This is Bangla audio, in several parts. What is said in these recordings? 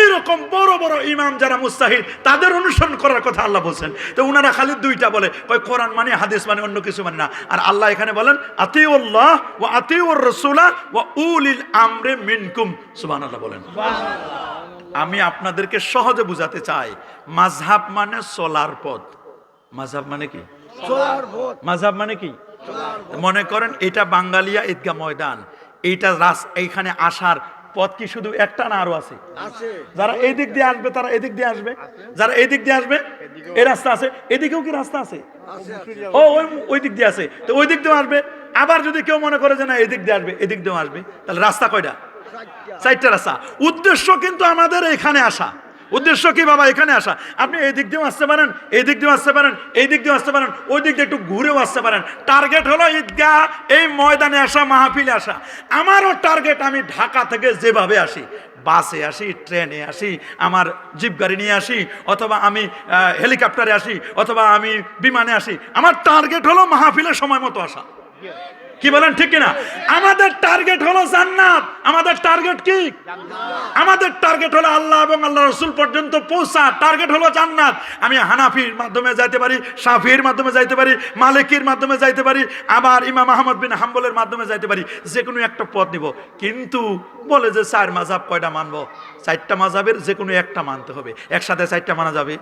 এইরকম বড় বড় ইমাম যারা মুস্তাহিদ তাদের অনুসরণ করার কথা আল্লাহ বলছেন। তো উনারা খালি দুইটা বলে কয় কোরআন মানে হাদিস মানে অন্য কিছু মানে না। আর আল্লাহ এখানে বলেন আতিউল্লাহ ও আতিউর রসুলা ও উলিল আমরে মিনকুম। সুবান আল্লাহ বলেন আমি আপনাদেরকে সহজে বুঝাতে চাই মাঝহাব মানে সোলার পথ। মাঝহাব মানে কি? মাঝহাব মানে কি? মনে করেন এটা বাঙ্গালিয়া ঈদগা ময়দান। এইটা রাস এইখানে আসার পথ কি শুধু একটা না আরও আছে? যারা এই দিক দিয়ে আসবে তারা এদিক দিয়ে আসবে। যারা এই দিক দিয়ে আসবে এই রাস্তা আছে। এদিকেও কি রাস্তা আছে? ও ওই ওই দিক দিয়ে আছে। তো ওই দিক দিয়ে আসবে। আবার যদি কেউ মনে করে যে না এদিক দিয়ে আসবে এদিক দিয়েও আসবে তাহলে রাস্তা কয়টা? চারটা রাস্তা। উদ্দেশ্য কিন্তু আমাদের এখানে আসা। উদ্দেশ্য কি বাবা? এখানে আসা। আপনি এই দিক দিয়েও আসতে পারেন, এই দিক দিয়েও আসতে পারেন, এই দিক দিয়েও আসতে পারেন, ওই দিক দিয়ে একটু ঘুরেও আসতে পারেন। টার্গেট হলো ঈদগাহ, এই ময়দানে আসা, মাহফিলে আসা। আমারও টার্গেট আমি ঢাকা থেকে যেভাবে আসি, বাসে আসি, ট্রেনে আসি, আমার জিপ গাড়ি নিয়ে আসি, অথবা আমি হেলিকপ্টারে আসি, অথবা আমি বিমানে আসি। আমার টার্গেট হলো মাহফিলের সময় মতো আসা। কি বলেন, ঠিক কিনা? আমাদের টার্গেট হলো জান্নাত। আমাদের টার্গেট কি? আমাদের টার্গেট হলো আল্লাহ এবং আল্লাহ রসুল পর্যন্ত পৌঁছা। টার্গেট হলো জান্নাত। আমি হানাফির মাধ্যমে যাইতে পারি, সাফির মাধ্যমে যাইতে পারি, মালিকির মাধ্যমে যাইতে পারি, আবার ইমাম আহমদ বিন হাম্বলের মাধ্যমে যাইতে পারি, যে কোনো একটা পথ নিব। কিন্তু বলে যে চার মাঝাব কয়টা মানবো? চারটা মাঝাবের যে কোনো একটা মানতে হবে। একসাথে চারটা মানা যাবে?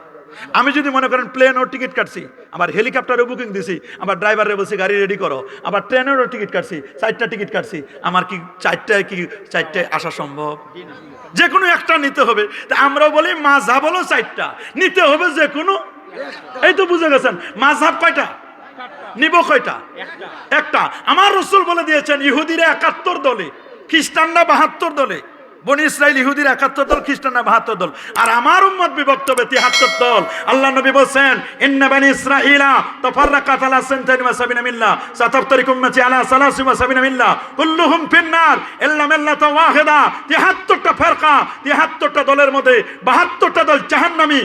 আমি যদি মনে করেন প্লেনও টিকিট কাটছি আবার হেলিকপ্টারও বুকিং দিছি আবার ড্রাইভারে বলছি, গাড়ি রেডি করো। আবার ট্রেনেরও টিকিট কাটছি, চারটা টিকিট কাটছি, আমার কি চারটায় কি চারটায় আসা সম্ভব? যে কোনো একটা নিতে হবে। তা আমরাও বলি মাঝাব হলো চারটা। নিতে হবে যে কোনো এই তো বুঝে গেছেন মাঝাব কয়টা? নিব কয়টা? একটা। আমার রসুল বলে দিয়েছেন, ইহুদিরা একাত্তর দলে, খ্রিস্টানরা বাহাত্তর দলে। বনি ইসরায়েল ইহুদির একাত্তর দল, খ্রিস্টানরা বাহাত্তর দল। আর আমার উম্মত বিভক্ত হবে তিয়াত্তর দল। আল্লাহ নবী বলছেন, ইন্না বানি আলা সানতাইন ওয়া সাবিনা মিল্লা আলা সালাসি সাবিনা মিল্লা ফিন্নার 73টা ফিরকা 73টা দলের মধ্যে 72টা দল জাহান্নামী,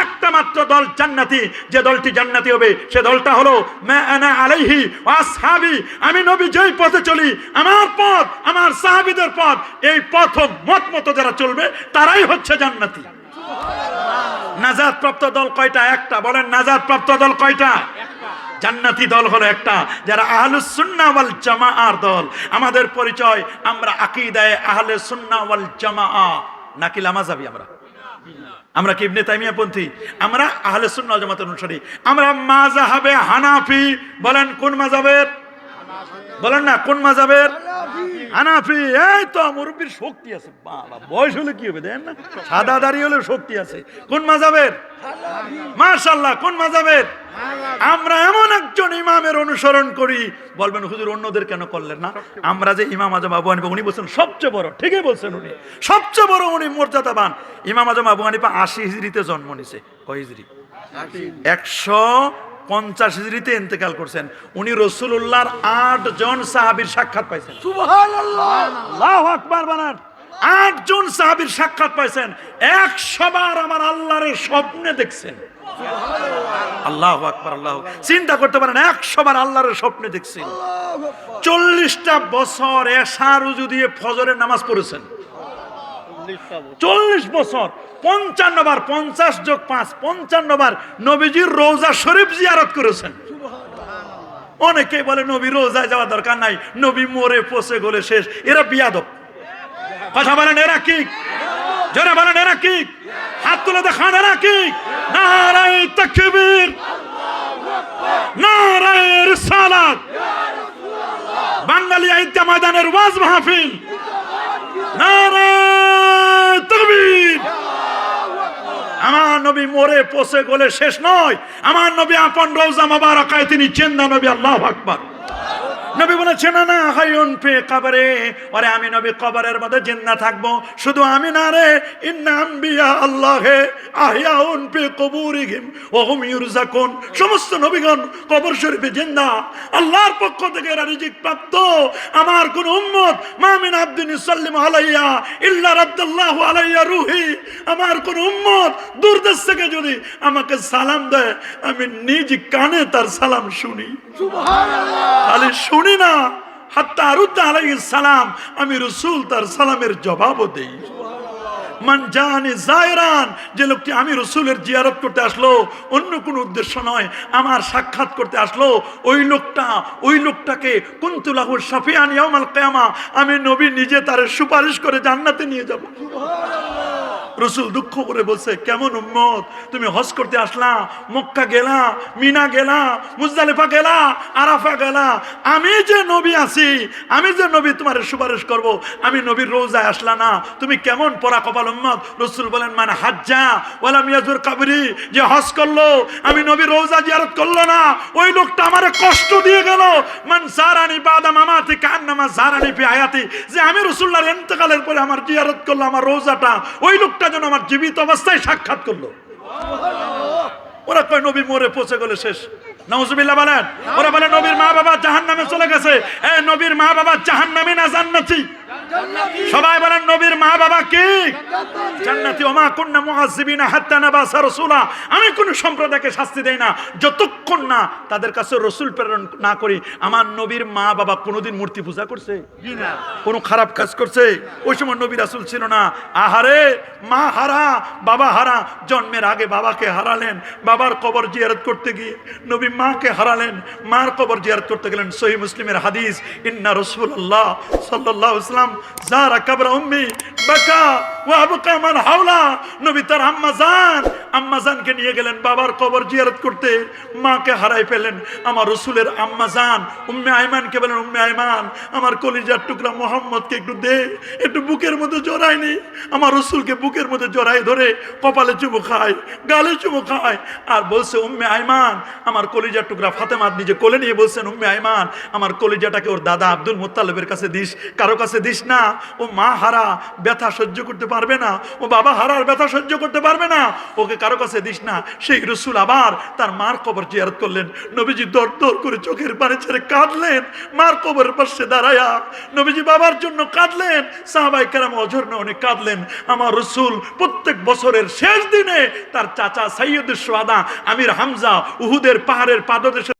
একটা মাত্র দল জান্নাতি। যে দলটি জান্নাতি হবে, সে দলটা হলো, মা আলাইহি ওয়া আমি নবী যেই পথে চলি, আমার পথ, আমার সাহাবীদের পথ, এই পথ মত মতো যারা চলবে, তারাই হচ্ছে জান্নাতি। নাজাদ প্রাপ্ত দল কয়টা? একটা। বলেন নাজাদ প্রাপ্ত দল কয়টা? জান্নাতি দল হলো একটা। যারা আহলুস সুন্না ওয়াল জামাআর দল। আমাদের পরিচয়, আমরা আকীদায়ে আহলে সুন্না ওয়াল জামাআ। নাকি লামাজাবি আমরা। আমরা কি ইবনে তাইমিয়া পন্থী? আমরা আহলে সুন্নাহ ওয়াল জামাতের অনুসারী। আমরা মাযহাবে হানাফি। বলেন, কোন মাযহাবের? বলেন না, কোন মাযহাবের? হানাফি এই তো মুরব্বীর শক্তি আছে। বাবা, বয়স হলে কি হবে দেন না? সাদা দাড়ি হলে শক্তি আছে। কোন মাযহাবের মাশাআল্লাহ, কোন মাযহাবের আমরা এমন একজন ইমামের অনুসরণ করি। বলবেন, হুজুর, অন্যদের কেন করলেন না? আমরা যে ইমাম আজম আবু হানিফা, উনি বলছেন, সবচেয়ে বড়। ঠিকই বলছেন উনি। সবচেয়ে বড় উনি মর্যাদাবান। ইমাম আজম আবু হানিফা আশি হিজড়িতে জন্ম নিছে। কয় হিজড়ি? একশো পঞ্চাশ হিজড়িতে ইন্তেকাল করছেন। উনি রসুল্লাহর আট জন সাহাবির সাক্ষাৎ পাইছেন। আল্লাহ আকবার বানান। আট জন সাহাবির সাক্ষাৎ পাইছেন। একশো বার আমার আল্লাহর স্বপ্নে দেখছেন। আল্লাহ আকবার আল্লাহ চিন্তা করতে পারেন একশো বার আল্লাহর স্বপ্নে দেখছেন। চল্লিশটা বছর এশার উজু দিয়ে ফজরের নামাজ পড়েছেন। চল্লিশ বছর। পঞ্চান্ন বার পঞ্চাশ যোগ পাঁচ পঞ্চান্ন বার নবীজির রোজা শরীফ জিয়ারত করেছেন। অনেকে বলে নবী রোজায় যাওয়া দরকার নাই নবী মরে পচে গলে শেষ। এরা বিয়াদব। কথা বলেন এরা কি? জোরে বলেন এরা কি? হাত তুলে দেখান এরা কি? নারায় তাকবীর। নারায় রিসালাত। বাঙালি আইত্যা ময়দানের ওয়াজ মাহফিল নারায় তাকবীর আমার নবী মরে, পচে গলে শেষ নয়। আমার নবী আপন রোজা মোবারকায় তিনি চেন্দা নবী, আল্লাহ আকবার। নবী বলেছেন না হাইউন পে কবরে। ওরে আমি নবী কবরের মধ্যে জিন্দা থাকব। শুধু আমি না রে ইন্নাম বিয়া আল্লাহে আহিয়াউন পে কবুরিহিম ওহুম ইউরজাকুন। সমস্ত নবীগণ কবর শরীফে জিন্দা। আল্লাহর পক্ষ থেকে এরা রিজিক প্রাপ্ত। আমার কোন উম্মত মামিন আব্দিন সাল্লিম আলাইয়া ইল্লা রাদ্দাল্লাহু আলাইয়া রুহি। আমার কোন উম্মত দূরদেশ থেকে যদি আমাকে সালাম দেয় আমি নিজ কানে তার সালাম শুনি। খালি শুনি না। আরুদ্দা আলাইহিস সালাম, আমি রসুল তার সালামের জবাবও দেই। মান যে লোকটি আমি রসুলের জিয়ারত করতে আসলো, অন্য কোনো উদ্দেশ্য নয়, আমার সাক্ষাৎ করতে আসলো, ওই লোকটা, ওই লোকটাকে কুন্তুলাহুর সাফিয়ান ইয়াউমাল কিয়ামা, আমি নবী নিজে তার সুপারিশ করে জান্নাতে নিয়ে যাব। রসুল দুঃখ করে বলছে, কেমন উম্মত? তুমি হজ করতে আসলা, মক্কা গেলা, মিনা গেলা, মুজদালিফা গেলা, আরাফা গেলা। আমি যে নবী আছি, আমি যে নবী তোমার সুপারিশ করব, আমি নবীর রোজায় আসলা না। তুমি কেমন পরা কপাল উম্মত? রসুল বলেন মানে হাজ্জা ওয়ালা মিয়াজুর কাবরি, যে হজ করল, আমি নবীর রোজা জিয়ারত করল না। ওই লোকটা আমার কষ্ট দিয়ে গেল। মান সারানি বাদা মামাতি কান্নামা সারানি পি আয়াতি যে আমি রসুল্লাহর ইন্তেকালের পরে আমার জিয়ারত করল, আমার রোজাটা, ওই লোকটা যেন আমার জীবিত অবস্থায় সাক্ষাৎ করল। ওরা কয়, নবী মরে পচে গেলে শেষ। নওজুবিল্লাহ বলেন। ওরা বলে, নবীর মা বাবা জাহান নামে চলে গেছে। এ, নবীর মা বাবা জাহান নামে না জান্নাতি। সবাই বলেন, নবীর মা বাবা কি? জান্নাতি রাসূলা। আমি কোন সম্প্রদায়কে শাস্তি দেই না। যতক্ষণ না তাদের কাছে রসুল প্রেরণ না করি, আমার নবীর মা বাবা কোনোদিন মূর্তি পূজা করছে? কোনো খারাপ কাজ করছে? ওই সময় নবী রাসুল ছিল না। আহারে, মা হারা, বাবা হারা। জন্মের আগে বাবাকে হারালেন, বাবার কবর জিয়ারত করতে গিয়ে নবী মাকে হারালেন, মার কবর জিয়ারত করতে গেলেন। সহি মুসলিমের হাদিস, ইন্না রসুল্লাহ সাল্লাহ ইসলাম যারা কাবরা উম্মি বাকা ও আবকা মান হাওলা নবী তার আম্মা জান আম্মা জানকে নিয়ে গেলেন বাবার কবর জিয়ারত করতে মাকে হারাই পেলেন আমার রসুলের আম্মা জান উম্মে আইমানকে বলেন উম্মে আইমান আমার কলিজার টুকরা মোহাম্মদকে একটু দে একটু বুকের মধ্যে জড়ায়নি আমার রসুলকে বুকের মধ্যে জড়াই ধরে কপালে চুমু খায় গালে চুমু খায় আর বলছে উম্মে আইমান। আমার কলিজার টুকরা ফাতেমাত নিজে কোলে নিয়ে বলছেন, উম্মে আইমান, আমার কলিজাটাকে ওর দাদা আব্দুল মোত্তালেবের কাছে দিস, কারও কাছে দিস না, ও মা হারা, ব্যথা সহ্য করতে পারবে না, ও বাবা হারার ব্যথা সহ্য করতে পারবে না, ওকে কারও কাছে দিস না। সেই রসুল আবার তার মার কবর জিয়ারত করলেন। নবীজি দর দর করে চোখের পানি ছেড়ে কাঁদলেন। মার কবরের পাশে দাঁড়ায়া নবীজি বাবার জন্য কাঁদলেন। সাহাবাই কেরাম অঝর্ণ অনেক কাঁদলেন। আমার রসুল প্রত্যেক বছরের শেষ দিনে তার চাচা সৈয়দ সোয়াদা আমির হামজা উহুদের পাহাড়ের পাদদেশে